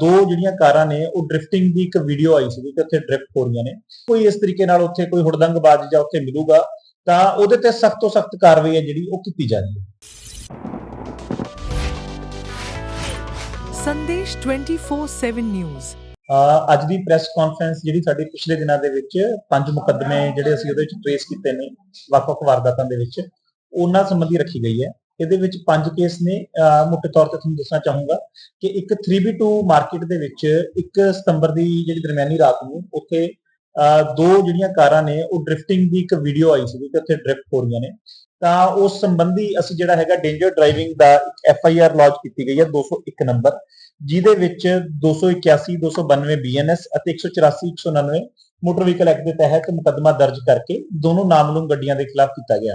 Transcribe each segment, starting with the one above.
ਦੋ ਜਿਹੜੀਆਂ ਕਾਰਾਂ ਨੇ ਉਹ ਡ੍ਰਿਫਟਿੰਗ ਦੀ ਇੱਕ ਵੀਡੀਓ ਆਈ ਸੀ ਕਿ ਉੱਥੇ ਡ੍ਰਿਫਟ ਹੋ ਰਹੀਆਂ ਨੇ। ਕੋਈ ਇਸ ਤਰੀਕੇ ਨਾਲ ਉੱਥੇ ਕੋਈ ਹੁੜਦੰਗਬਾਜ਼ ਜਾਂ ਉੱਥੇ ਮਿਲੂਗਾ ਤਾਂ ਉਹਦੇ ਤੇ ਸਖਤ ਤੋਂ ਸਖਤ ਕਾਰਵਾਈ ਹੈ ਜਿਹੜੀ ਉਹ ਕੀਤੀ ਜਾ ਰਹੀ ਹੈ। ਸੰਦੇਸ਼ 24/7 ਨਿਊਜ਼ ਅੱਜ ਦੀ ਪ੍ਰੈਸ ਕਾਨਫਰੰਸ ਜਿਹੜੀ ਸਾਡੀ ਪਿਛਲੇ ਦਿਨਾਂ ਦੇ ਵਿੱਚ ਪੰਜ ਮੁਕੱਦਮੇ ਜਿਹੜੇ ਅਸੀਂ ਉਹਦੇ ਵਿੱਚ ਟ੍ਰੇਸ ਕੀਤੇ ਨੇ ਵੱਖ-ਵੱਖ ਵਾਰਦਾਤਾਂ ਦੇ ਵਿੱਚ ਉਹਨਾਂ ਸੰਬੰਧੀ ਰੱਖੀ ਗਈ ਹੈ। ਇਹਦੇ ਵਿੱਚ ਪੰਜ ਕੇਸ ਨੇ ਮੁੱਖ ਤੌਰ ਤੇ ਤੁਹਾਨੂੰ ਦੱਸਣਾ ਚਾਹੂੰਗਾ ਕਿ ਇੱਕ 3B2 ਮਾਰਕੀਟ ਦੇ ਵਿੱਚ 1 ਸਤੰਬਰ ਦੀ ਜਿਹੜੀ ਦਰਮਿਆਨੀ ਰਾਤ ਨੂੰ ਉੱਥੇ ਦੋ ਜਿਹੜੀਆਂ ਕਾਰਾਂ ਨੇ, ਉਹ ਡ੍ਰਿਫਟਿੰਗ ਦੀ ਇੱਕ ਵੀਡੀਓ ਆਈ ਸੀ ਕਿ ਉੱਥੇ ਡ੍ਰਿਫਟ ਹੋ ਰਹੀਆਂ ਨੇ। ਤਾਂ ਉਸ ਸੰਬੰਧੀ ਅਸੀਂ ਜਿਹੜਾ ਹੈਗਾ ਡੇਂਜਰ ਡਰਾਈਵਿੰਗ ਦਾ ਇੱਕ ਐਫ ਆਈ ਆਰ ਲੌਂਚ ਕੀਤੀ ਗਈ ਹੈ 201 ਨੰਬਰ, ਜਿਹਦੇ ਵਿੱਚ 281 292 ਬੀਐਨਐਸ ਅਤੇ 184 199 ਮੋਟਰ ਵਹੀਕਲ ਐਕਟ ਦੇ ਤਹਿਤ ਮੁਕੱਦਮਾ ਦਰਜ ਕਰਕੇ ਦੋਨੋਂ ਨਾਮਲੂਮ ਗੱਡੀਆਂ ਦੇ ਖਿਲਾਫ ਕੀਤਾ ਗਿਆ।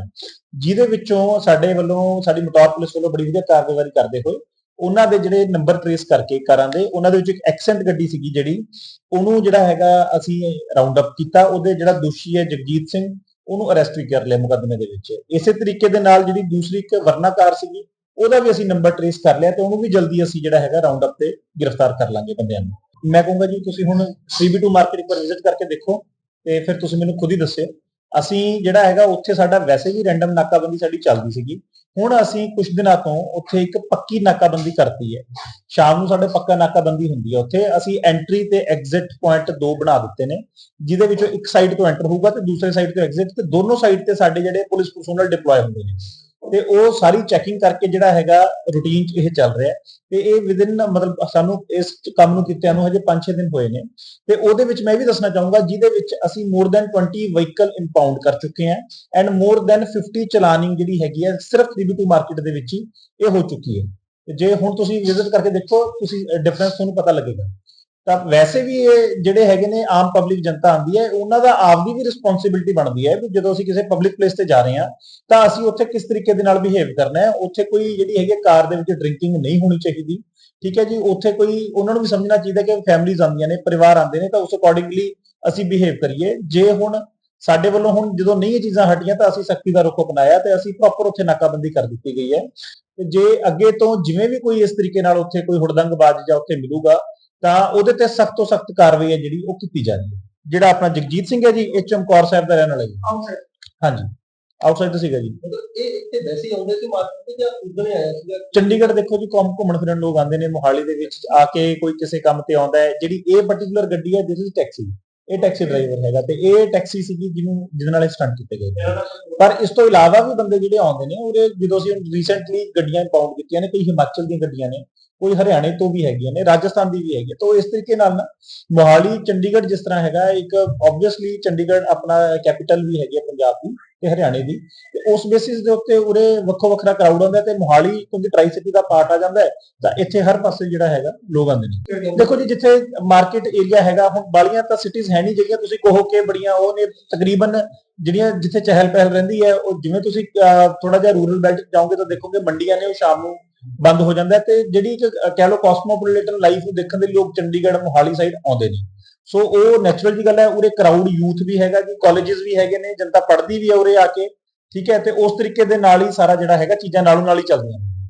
ਜਿਹਦੇ ਵਿੱਚੋਂ ਸਾਡੇ ਵੱਲੋਂ, ਸਾਡੀ ਮੋਟਾਰ ਪੁਲਿਸ ਵੱਲੋਂ ਬੜੀ ਵਧੀਆ ਕਾਰਗੁਜ਼ਾਰੀ ਕਰਦੇ ਹੋਏ ਉਹਨਾਂ ਦੇ ਜਿਹੜੇ ਨੰਬਰ ਟ੍ਰੇਸ ਕਰਕੇ ਕਾਰਾਂ ਦੇ, ਉਹਨਾਂ ਦੇ ਵਿੱਚ ਇੱਕ ਐਕਸੈਂਟ ਗੱਡੀ ਸੀਗੀ ਜਿਹੜੀ, ਉਹਨੂੰ ਜਿਹੜਾ ਹੈਗਾ ਅਸੀਂ ਰਾਉਂਡ ਅਪ ਕੀਤਾ, ਉਹਦੇ ਜਿਹੜਾ ਦੋਸ਼ੀ ਹੈ ਜਗਜੀਤ ਸਿੰਘ, ਉਹਨੂੰ ਅਰੈਸਟ ਵੀ ਕਰ ਲਿਆ ਮੁਕੱਦਮੇ ਦੇ ਵਿੱਚ। ਇਸੇ ਤਰੀਕੇ ਦੇ ਨਾਲ ਜਿਹੜੀ ਦੂਸਰੀ ਇੱਕ ਵਰਨਾਕਾਰ ਸੀਗੀ, ਉਹਦਾ ਵੀ ਅਸੀਂ ਨੰਬਰ ਟ੍ਰੇਸ ਕਰ ਲਿਆ ਤੇ ਉਹਨੂੰ ਵੀ ਜਲਦੀ ਅਸੀਂ ਜਿਹੜਾ ਹੈਗਾ ਰਾਉਂਡ ਅਪ ਤੇ ਗ੍ਰਿਫਤਾਰ ਕਰ ਲਾਂਗੇ ਬੰਦਿਆਂ ਨੂੰ। ਮੈਂ ਕਹੂੰਗਾ ਜੀ, ਤੁਸੀਂ ਹੁਣ 3B2 ਮਾਰਕੀਟ ਇੱਕ ਵਾਰ ਵਿਜ਼ਿਟ ਕਰਕੇ ਦੇਖੋ ਤੇ ਫਿਰ ਤੁਸੀਂ ਮੈਨੂੰ ਖੁਦ ਹੀ ਦੱਸਿਓ। ਅਸੀਂ ਜਿਹੜਾ ਹੈਗਾ ਉੱਥੇ ਸਾਡਾ ਵੈਸੇ ਵੀ ਰੈਂਡਮ ਨਾਕਾਬੰਦੀ ਸਾਡੀ ਚੱਲਦੀ ਸੀਗੀ। ਹੁਣ ਅਸੀਂ ਕੁਝ ਦਿਨਾਂ ਤੋਂ ਉੱਥੇ ਇੱਕ ਪੱਕੀ ਨਾਕਾਬੰਦੀ ਕਰਤੀ ਹੈ। ਸ਼ਾਮ ਨੂੰ ਸਾਡੇ ਪੱਕਾ ਨਾਕਾਬੰਦੀ ਹੁੰਦੀ ਹੈ ਉੱਥੇ। ਅਸੀਂ ਐਂਟਰੀ ਤੇ ਐਗਜ਼ਿਟ ਪੁਆਇੰਟ ਦੋ ਬਣਾ ਦਿੱਤੇ ਨੇ, ਜਿਹਦੇ ਵਿੱਚੋਂ ਇੱਕ ਸਾਈਡ ਤੋਂ ਐਂਟਰ ਹੋਊਗਾ ਤੇ ਦੂਸਰੇ ਸਾਈਡ ਤੋਂ ਐਗਜ਼ਿਟ ਤੇ ਦੋਨੋਂ ਸਾਈਡ ਤੇ ਸਾਡੇ ਜਿਹੜੇ ਪੁਲਿਸ ਪਰਸੋਨਲ ਡਿਪਲੋਏ ਹੁੰਦੇ ਨੇ। ਤੇ ਉਹ ਸਾਰੀ ਚੈਕਿੰਗ ਕਰਕੇ ਜਿਹੜਾ ਹੈਗਾ ਰੂਟੀਨ ਚ ਇਹ ਚੱਲ ਰਿਹਾ ਤੇ ਇਹ ਵਿਦਿਨ ਮਤਲਬ ਸਾਨੂੰ ਇਸ ਕੰਮ ਨੂੰ ਕੀਤਿਆਂ ਨੂੰ ਹਜੇ 5-6 ਦਿਨ ਹੋਏ ਨੇ। ਤੇ ਉਹਦੇ ਵਿੱਚ ਮੈਂ ਇਹ ਵੀ ਦੱਸਣਾ ਚਾਹੂੰਗਾ, ਜਿਹਦੇ ਵਿੱਚ ਅਸੀਂ ਮੋਰ ਦੈਨ 20 ਵਹੀਕਲ ਇੰਪਾਊਂਡ ਕਰ ਚੁੱਕੇ ਹਾਂ ਐਂਡ ਮੋਰ ਦੈਨ 50 ਚਲਾਨਿੰਗ ਜਿਹੜੀ ਹੈਗੀ ਹੈ ਸਿਰਫ 3B2 ਮਾਰਕੀਟ ਦੇ ਵਿੱਚ ਹੀ ਇਹ ਹੋ ਚੁੱਕੀ ਹੈ। ਜੇ ਹੁਣ ਤੁਸੀਂ ਵਿਜ਼ਿਟ ਕਰਕੇ ਦੇਖੋ, ਤੁਸੀਂ ਡਿਫਰੈਂਸ ਤੁਹਾਨੂੰ ਪਤਾ ਲੱਗੇਗਾ। ਤਾਂ ਵੈਸੇ ਵੀ ਇਹ ਜਿਹੜੇ ਹੈਗੇ ਨੇ ਆਮ ਪਬਲਿਕ ਜਨਤਾ ਆਂਦੀ ਹੈ, ਉਹਨਾਂ ਦਾ ਆਪਦੀ ਵੀ ਰਿਸਪੌਂਸਿਬਿਲਟੀ ਬਣਦੀ ਹੈ ਵੀ ਜਦੋਂ ਅਸੀਂ ਕਿਸੇ ਪਬਲਿਕ ਪਲੇਸ ਤੇ ਜਾ ਰਹੇ ਹਾਂ, ਤਾਂ ਅਸੀਂ ਉੱਥੇ ਕਿਸ ਤਰੀਕੇ ਦੇ ਨਾਲ ਬਿਹੇਵ ਕਰਨਾ ਹੈ? ਉੱਥੇ ਕੋਈ ਜਿਹੜੀ ਹੈਗੀ ਕਾਰ ਦੇ ਵਿੱਚ ਡਰਿੰਕਿੰਗ ਨਹੀਂ ਹੋਣੀ ਚਾਹੀਦੀ, ਠੀਕ ਹੈ ਜੀ? ਉੱਥੇ ਕੋਈ ਉਹਨਾਂ ਨੂੰ ਵੀ ਸਮਝਣਾ ਚਾਹੀਦਾ ਕਿ ਫੈਮਲੀਜ਼ ਆਉਂਦੀਆਂ ਨੇ, ਪਰਿਵਾਰ ਆਉਂਦੇ ਨੇ, ਤਾਂ ਉਸ ਅਕੋਰਡਿੰਗਲੀ ਅਸੀਂ ਬਿਹੇਵ ਕਰੀਏ। ਜੇ ਹੁਣ ਸਾਡੇ ਵੱਲੋਂ ਹੁਣ ਜਦੋਂ ਨਹੀਂ ਇਹ ਚੀਜ਼ਾਂ ਹਟੀਆਂ, ਤਾਂ ਅਸੀਂ ਸਖਤੀ ਦਾ ਰੁਖ ਅਪਣਾਇਆ ਤੇ ਅਸੀਂ ਪ੍ਰੋਪਰ ਉੱਥੇ ਨਾਕਾਬੰਦੀ ਕਰ ਦਿੱਤੀ ਗਈ ਹੈ। ਤੇ ਜੇ ਅੱਗੇ ਤੋਂ ਜਿਵੇਂ ਵੀ ਕੋਈ ਇਸ ਤਰੀਕੇ ਨਾਲ ਉੱਥੇ ਕੋਈ ਹੁੜਦੰਗਬਾਜ਼ ਜਾਂ ਉੱਥੇ ਮਿਲੂਗਾ ਤਾਂ ਉਹਦੇ ਤੇ ਸਖਤ ਤੋਂ ਸਖਤ ਕਾਰਵਾਈ ਹੈ ਜਿਹੜੀ ਉਹ ਕੀਤੀ ਜਾ ਰਹੀ ਹੈ। ਜਿਹੜਾ ਆਪਣਾ ਜਗਜੀਤ ਸਿੰਘ ਹੈ ਜੀ ਇਹ ਚਮਕੌਰ ਸਾਹਿਬ ਦਾ ਰਹਿਣ ਵਾਲਾ ਜੀ। ਹਾਂਜੀ। ਆਊਟਸਾਈਡ ਸੀਗਾ ਜੀ। ਮਤਲਬ ਇਹ ਇੱਥੇ ਵੈਸੇ ਆਉਂਦੇ ਸੀ ਮਾਰਕੀਟ ਤੇ ਜਾਂ ਉਧਰ ਹੀ ਆਇਆ ਸੀਗਾ? ਚੰਡੀਗੜ੍ਹ ਦੇਖੋ ਜੀ ਘੁੰਮ ਘੁੰਮਣ ਫਿਰਨ ਲੋਕ ਆਉਂਦੇ ਨੇ ਮੋਹਾਲੀ ਦੇ ਵਿੱਚ ਆ ਕੇ ਕੋਈ ਕਿਸੇ ਕੰਮ ਤੇ ਆਉਂਦਾ ਹੈ। ਜਿਹੜੀ ਇਹ ਪਾਰਟਿਕੂਲਰ ਗੱਡੀ ਹੈ ਦਿਸ ਇਜ਼ ਟੈਕਸੀ ਇਹ ਟੈਕਸੀ ਡਰਾਈਵਰ ਹੈਗਾ ਤੇ ਇਹ ਟੈਕਸੀ ਸੀਗੀ ਜਿਹਨੂੰ, ਜਿਹਦੇ ਨਾਲ ਸਟੰਟ ਕੀਤੇ ਗਏ ਨੇ। ਪਰ ਇਸ ਤੋਂ ਇਲਾਵਾ ਵੀ ਬੰਦੇ ਜਿਹੜੇ ਆਉਂਦੇ ਨੇ ਉਹਦੇ ਜਦੋਂ ਅਸੀਂ ਰੀਸੈਂਟਲੀ ਗੱਡੀਆਂ ਇੰਪਾਊਂਡ ਕੀਤੀਆਂ ਨੇ, ਕਈ ਹਿਮਾਚਲ ਦੀਆਂ ਗੱਡੀਆਂ ਨੇ, ਕੋਈ ਹਰਿਆਣੇ ਤੋਂ ਵੀ ਹੈਗੀਆਂ ਨੇ, ਰਾਜਸਥਾਨ ਦੀ ਵੀ ਹੈਗੀ ਤਾਂ ਇਸ ਤਰੀਕੇ ਨਾਲ ਨਾ ਮੋਹਾਲੀ, ਚੰਡੀਗੜ੍ਹ ਜਿਸ ਤਰ੍ਹਾਂ ਹੈਗਾ, ਇੱਕ ਆਬਵੀਅਸਲੀ ਚੰਡੀਗੜ੍ਹ ਆਪਣਾ ਕੈਪੀਟਲ ਵੀ ਹੈਗੀ ਹੈ ਪੰਜਾਬ ਦੀ ਤੇ ਹਰਿਆਣੇ ਦੀ ਤੇ ਉਸ ਬੇਸਿਸ ਦੇ ਉੱਤੇ ਉਰੇ ਵੱਖੋ ਵੱਖਰਾ ਕਰਾਊਡ ਆਉਂਦਾ ਤੇ ਮੋਹਾਲੀ ਕਿਉਂਕਿ ਟਰਾਈ ਸਿਟੀ ਦਾ ਪਾਰਟ ਆ ਜਾਂਦਾ ਤਾਂ ਇੱਥੇ ਹਰ ਪਾਸੇ ਜਿਹੜਾ ਹੈਗਾ ਲੋਕ ਆਉਂਦੇ ਨੇ। ਦੇਖੋ ਜੀ ਜਿੱਥੇ ਮਾਰਕੀਟ ਏਰੀਆ ਹੈਗਾ ਹੁਣ ਬਾਲੀਆਂ ਤਾਂ ਸਿਟੀਜ਼ ਹੈ ਨਹੀਂ ਜਿਹੜੀਆਂ ਤੁਸੀਂ ਕਹੋ ਕਿ ਬੜੀਆਂ ਉਹ ਨੇ ਤਕਰੀਬਨ ਜਿਹੜੀਆਂ ਜਿੱਥੇ ਚਹਿਲ ਪਹਿਲ ਰਹਿੰਦੀ ਹੈ ਉਹ ਜਿਵੇਂ ਤੁਸੀਂ ਥੋੜਾ ਜਿਹਾ ਰੂਰਲ ਬੈਲਟ ਜਾਓਗੇ ਤਾਂ ਦੇਖੋਗੇ ਮੰਡੀਆਂ ਨੇ ਉਹ ਸ਼ਾਮ ਨੂੰ ਬੰਦ ਹੋ ਜਾਂਦਾ ਤੇ ਜਿਹੜੀ ਇੱਕ ਅਹ, ਕਹਿ ਲਓ ਕਾਸਮੋਪੋਲੀਟਨ ਲਾਈਫ ਨੂੰ ਦੇਖਣ ਦੇ ਲੋਕ ਚੰਡੀਗੜ੍ਹ ਮੋਹਾਲੀ ਸਾਈਡ ਆਉਂਦੇ ਨੇ। ਸੋ ਉਹ ਨੈਚੁਰਲ ਜੀ ਗੱਲ ਹੈ, ਉਰੇ ਕਰਾਊਡ ਯੂਥ ਵੀ ਹੈਗਾ ਜੀ ਕਾਲਜਸ ਵੀ ਹੈਗੇ ਨੇ, ਜਨਤਾ ਪੜ੍ਹਦੀ ਵੀ ਹੈ ਉਰੇ ਆ ਕੇ, ਠੀਕ ਹੈ, ਤੇ ਉਸ ਤਰੀਕੇ ਦੇ ਨਾਲ ਹੀ ਸਾਰਾ ਜਿਹੜਾ ਹੈਗਾ ਚੀਜ਼ਾਂ ਨਾਲੋਂ ਨਾਲ ਹੀ ਚੱਲਦੀਆਂ ਨੇ।